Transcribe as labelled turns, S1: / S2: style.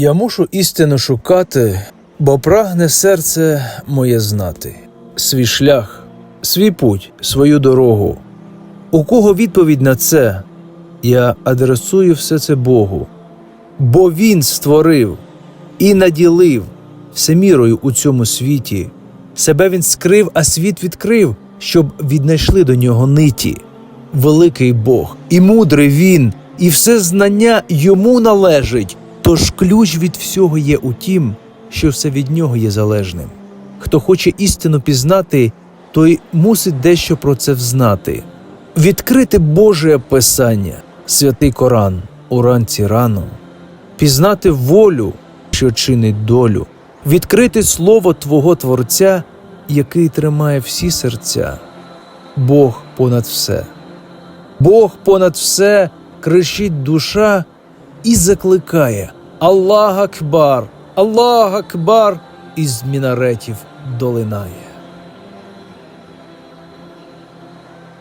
S1: Я мушу істину шукати, бо прагне серце моє знати, свій шлях, свій путь, свою дорогу. У кого відповідь на це? Я адресую все це Богу, бо Він створив і наділив всемірою у цьому світі. Себе він скрив, а світ відкрив, щоб віднайшли до нього ниті. Великий Бог і мудрий він, і все знання йому належить. Тож ключ від всього є у тім, що все від нього є залежним. Хто хоче істину пізнати, той мусить дещо про це взнати. Відкрити Боже Писання, святий Коран, уранці рано, пізнати волю, що чинить долю, відкрити слово Твого Творця, який тримає всі серця. Бог понад все. Бог понад все кричить душа і закликає Аллах Акбар, Аллах Акбар із мінаретів долинає.